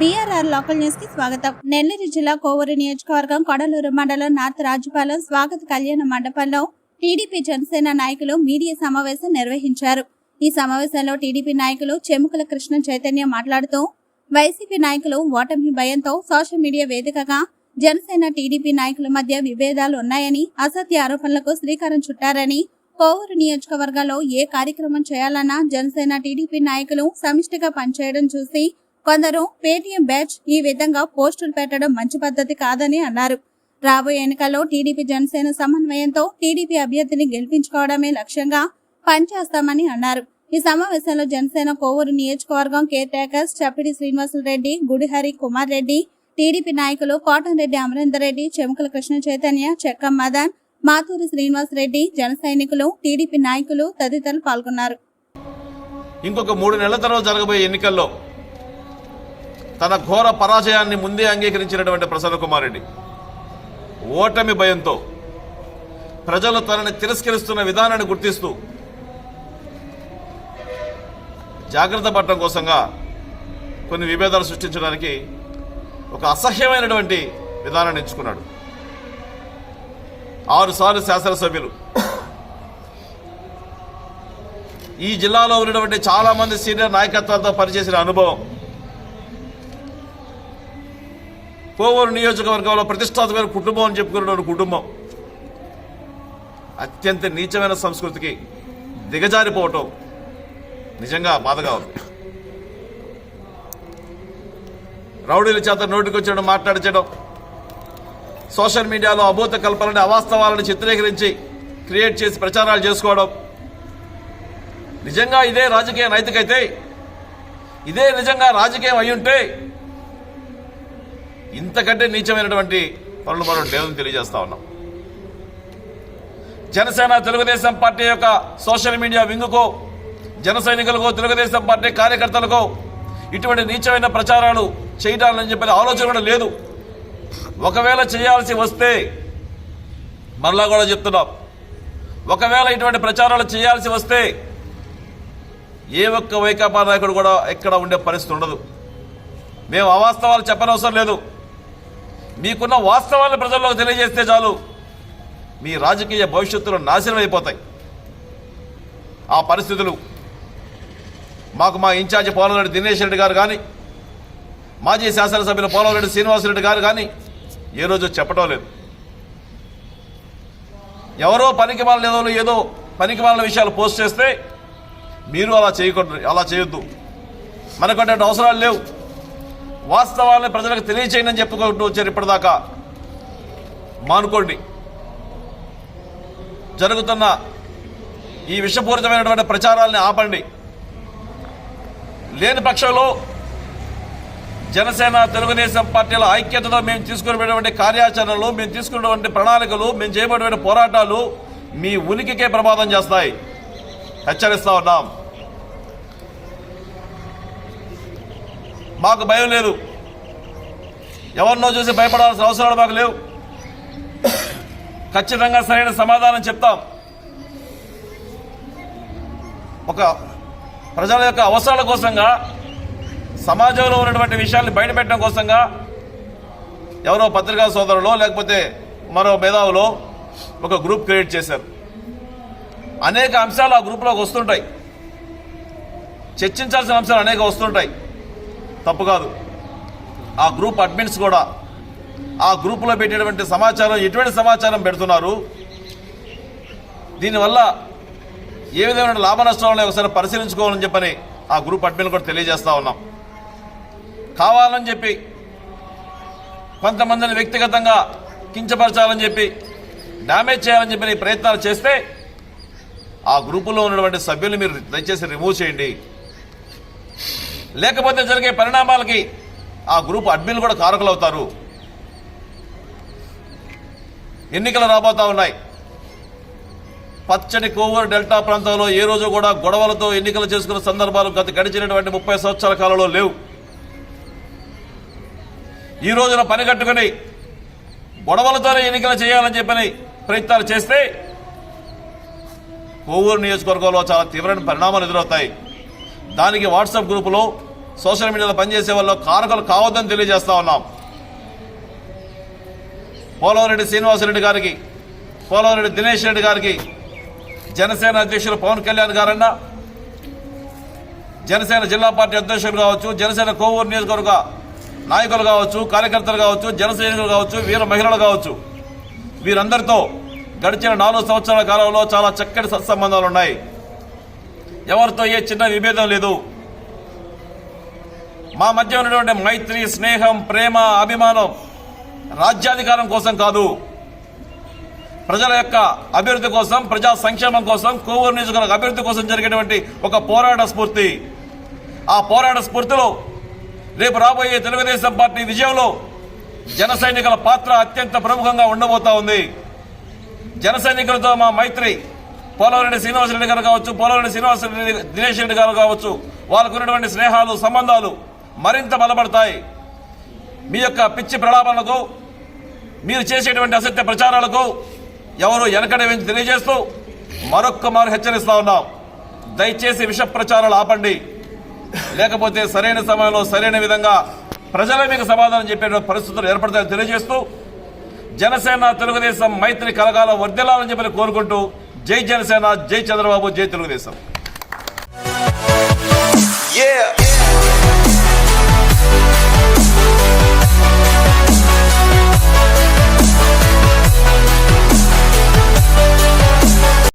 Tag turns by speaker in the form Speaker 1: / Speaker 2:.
Speaker 1: BRR local న్యూస్కి స్వాగతం. నెల్లూరు జిల్లా కోవూరు నియోజకవర్గం కొడలూరు మండలం నార్త్ రాజుపాలెం స్వాగత కళ్యాణ మండపంలో టీడీపీ జనసేన నాయకులు మీడియా సమావేశం నిర్వహించారు. ఈ సమావేశంలో టీడీపీ నాయకులు చెముకల కృష్ణ చైతన్య మాట్లాడుతూ వైసీపీ నాయకులు ఓటమి భయంతో సోషల్ మీడియా వేదికగా జనసేన టీడీపీ నాయకుల మధ్య విభేదాలు ఉన్నాయని అసత్య ఆరోపణలకు శ్రీకారం చుట్టారని కోవూరు నియోజకవర్గంలో ఏ కార్యక్రమం చేయాలన్నా జనసేన టీడీపీ నాయకులు సమిష్టిగా పనిచేయడం చూసి కొందరు పేటీఎం బ్యాచ్ ఈ విధంగా పోస్టులు పెట్టడం మంచి పద్ధతి కాదని అన్నారు. రాబోయే ఎన్నికల్లో టీడీపీ జనసేన సమన్వయంతో టీడీపీ అభ్యర్థిని గెలిపించుకోవడమే లక్ష్యంగా పనిచేస్తామని అన్నారు. ఈ సమావేశంలో జనసేన కోవూరు నియోజకవర్గం caretakers Chappidi Srinivasulareddy Gudihari Kumar Reddy TDP నాయకులు కోటంరెడ్డి అమరేందర్ రెడ్డి చెముకల కృష్ణ చైతన్య చెక్కం మదన్ మాతూరి శ్రీనివాస్ రెడ్డి జన సైనికులు టీడీపీ నాయకులు తదితరులు పాల్గొన్నారు.
Speaker 2: ఇంకొక మూడు నెలల తర్వాత జరగబోయే ఎన్నికల్లో తన ఘోర పరాజయాన్ని ముందే అంగీకరించినటువంటి ప్రసన్న కుమార్ రెడ్డి ఓటమి భయంతో ప్రజలు తనని తిరస్కరిస్తున్న విధానాన్ని గుర్తిస్తూ జాగ్రత్త పడటం కోసంగా కొన్ని విభేదాలు సృష్టించడానికి ఒక అసహ్యమైనటువంటి విధానాన్ని ఎంచుకున్నాడు. ఆరుసార్లు శాసనసభ్యులు. ఈ జిల్లాలో ఉన్నటువంటి చాలా మంది సీనియర్ నాయకత్వాలతో పనిచేసిన అనుభవం కోవూరు నియోజకవర్గంలో ప్రతిష్టాత్మకమైన కుటుంబం అని చెప్పుకున్న కుటుంబం. అత్యంత నీచమైన సంస్కృతికి దిగజారిపోవటం నిజంగా బాధగా ఉంది. రౌడీల చేత నోటికొచ్చడం మాట్లాడించడం సోషల్ మీడియాలో అభూత కల్పనని అవాస్తవాలను చిత్రీకరించి క్రియేట్ చేసి ప్రచారాలు చేసుకోవడం. నిజంగా ఇదే రాజకీయ నైతికైతే? ఇదే నిజంగా రాజకీయం అయ్యుంటే ఇంతకంటే నీచమైనటువంటి పనులు మనం లేదని తెలియజేస్తా ఉన్నాం. జనసేన తెలుగుదేశం పార్టీ యొక్క సోషల్ మీడియా వింగుకో జన తెలుగుదేశం పార్టీ కార్యకర్తలకో ఇటువంటి నీచమైన ప్రచారాలు చేయడాలని చెప్పిన ఆలోచన కూడా లేదు. ఒకవేళ చేయాల్సి వస్తే మరలా కూడా చెప్తున్నాం. ఒకవేళ ఇటువంటి ప్రచారాలు చేయాల్సి వస్తే ఏ ఒక్క వైకాపా నాయకుడు కూడా ఎక్కడ ఉండే పరిస్థితి ఉండదు. మేము అవాస్తవాలు చెప్పనవసరం లేదు. మీకున్న వాస్తవాలను ప్రజల్లోకి తెలియజేస్తే చాలు. మీ రాజకీయ భవిష్యత్తులో నాశనం అయిపోతాయి ఆ పరిస్థితులు మాకు మా ఇన్ఛార్జి పోలవరెడ్డి దినేష్ రెడ్డి గారు కానీ మాజీ శాసనసభ్యులు పోలవరెడ్డి శ్రీనివాసరెడ్డి గారు కానీ ఏ రోజు చెప్పడం లేదు. ఎవరో పనికి వాళ్ళ ఏదో ఏదో పనికి విషయాలు పోస్ట్ చేస్తే మీరు అలా చేయకూడదు అలా చేయొద్దు. మనకు అటువంటి అవసరాలు లేవు. వాస్తవాలను ప్రజలకు తెలియచేయండి అని చెప్పుకుంటూ వచ్చారు ఇప్పటిదాకా. మానుకోండి. జరుగుతున్న ఈ విషపూరితమైనటువంటి ప్రచారాలని ఆపండి. లేని పక్షంలో జనసేన తెలుగుదేశం పార్టీల ఐక్యతతో మేము తీసుకునేటువంటి కార్యాచరణలు మేము తీసుకున్నటువంటి ప్రణాళికలు మేము చేయబడిన పోరాటాలు మీ ఉనికికే ప్రమాదం చేస్తాయి. హెచ్చరిస్తా ఉన్నాం. మాకు భయం లేదు. ఎవరినో చూసి భయపడాల్సిన అవసరాలు మాకు లేవు. ఖచ్చితంగా సరైన సమాధానం చెప్తాం. ఒక ప్రజల యొక్క అవసరాల కోసంగా సమాజంలో ఉన్నటువంటి విషయాన్ని బయటపెట్టడం కోసంగా ఎవరో పత్రికా సోదరులో లేకపోతే మరో మేధావులో ఒక గ్రూప్ క్రియేట్ చేశారు. అనేక అంశాలు ఆ గ్రూప్లోకి వస్తుంటాయి. చర్చించాల్సిన అంశాలు అనేక వస్తుంటాయి. తప్పు కాదు. ఆ గ్రూప్ అడ్మిన్స్ కూడా ఆ గ్రూపులో పెట్టేటువంటి సమాచారం ఎటువంటి సమాచారం పెడుతున్నారు? దీనివల్ల ఏ విధమైన లాభ నష్టాలను ఒకసారి పరిశీలించుకోవాలని చెప్పని ఆ గ్రూప్ అడ్మిన్ కూడా తెలియజేస్తా ఉన్నాం. కావాలని చెప్పి కొంతమందిని వ్యక్తిగతంగా కించపరచాలని చెప్పి డ్యామేజ్ చేయాలని చెప్పి ప్రయత్నాలు చేస్తే ఆ గ్రూపులో ఉన్నటువంటి సభ్యులు మీరు దయచేసి రిమూవ్ చేయండి. లేకపోతే జరిగే పరిణామాలకి ఆ గ్రూప్ అడ్మిన్లు కూడా కారకులు అవుతారు ఎన్నికలు రాబోతా ఉన్నాయి. పచ్చని కోవూరు డెల్టా ప్రాంతంలో ఏ రోజు కూడా గొడవలతో ఎన్నికలు చేసుకున్న సందర్భాలు గత గడిచినటువంటి ముప్పై సంవత్సరాల కాలంలో లేవు. ఈ రోజున పని కట్టుకుని గొడవలతోనే ఎన్నికలు చేయాలని చెప్పని ప్రయత్నాలు చేస్తే కోవూరు నియోజకవర్గంలో చాలా తీవ్రమైన పరిణామాలు ఎదురవుతాయి. దానికి వాట్సాప్ గ్రూపులో సోషల్ మీడియాలో పనిచేసే వాళ్ళు కారకులు కావద్దని తెలియజేస్తా ఉన్నాం. పోలవరెడ్డి శ్రీనివాసరెడ్డి గారికి పోలవరెడ్డి దినేష్ రెడ్డి గారికి జనసేన అధ్యక్షులు పవన్ కళ్యాణ్ గారన్న జనసేన జిల్లా పార్టీ అధ్యక్షులు కావచ్చు జనసేన కోవూరు నియోజకవర్గ నాయకులు కావచ్చు కార్యకర్తలు కావచ్చు జన సైనికులు కావచ్చు వీర మహిళలు కావచ్చు వీరందరితో గడిచిన నాలుగు సంవత్సరాల కాలంలో చాలా చక్కటి సత్సంబంధాలు ఉన్నాయి. ఎవరితో ఏ చిన్న విభేదం లేదు. మా మధ్య ఉన్నటువంటి మైత్రి స్నేహం ప్రేమ అభిమానం రాజ్యాధికారం కోసం కాదు. ప్రజల యొక్క అభివృద్ధి కోసం ప్రజా సంక్షేమం కోసం కోవూరు నియోజకవర్గ అభివృద్ధి కోసం జరిగేటువంటి ఒక పోరాట స్ఫూర్తి. ఆ పోరాట స్ఫూర్తిలో రేపు రాబోయే తెలుగుదేశం పార్టీ విజయంలో జన సైనికుల పాత్ర అత్యంత ప్రముఖంగా ఉండబోతా ఉంది. జన సైనికులతో మా మైత్రి పోలవరెడ్డి శ్రీనివాసరెడ్డి గారు కావచ్చు పోలవరెడ్డి శ్రీనివాసరెడ్డి దినేష్ రెడ్డి గారు కావచ్చు వాళ్ళకు ఉన్నటువంటి స్నేహాలు సంబంధాలు మరింత బలపడతాయి. మీ యొక్క పిచ్చి ప్రలాపనలకు మీరు చేసేటువంటి అసత్య ప్రచారాలకు ఎవరు వెనకడ తెలియజేస్తూ మరొక్క మారు హెచ్చరిస్తా ఉన్నాం. దయచేసి విష ప్రచారాలు ఆపండి. లేకపోతే సరైన సమయంలో సరైన విధంగా ప్రజలే మీకు సమాధానం చెప్పే పరిస్థితులు ఏర్పడతాయని తెలియజేస్తూ జనసేన తెలుగుదేశం మైత్రి కలగాల వర్ధిల్లాలని చెప్పి కోరుకుంటూ జై జనసేన జై చంద్రబాబు జై తెలుగుదేశం
Speaker 3: Yeah.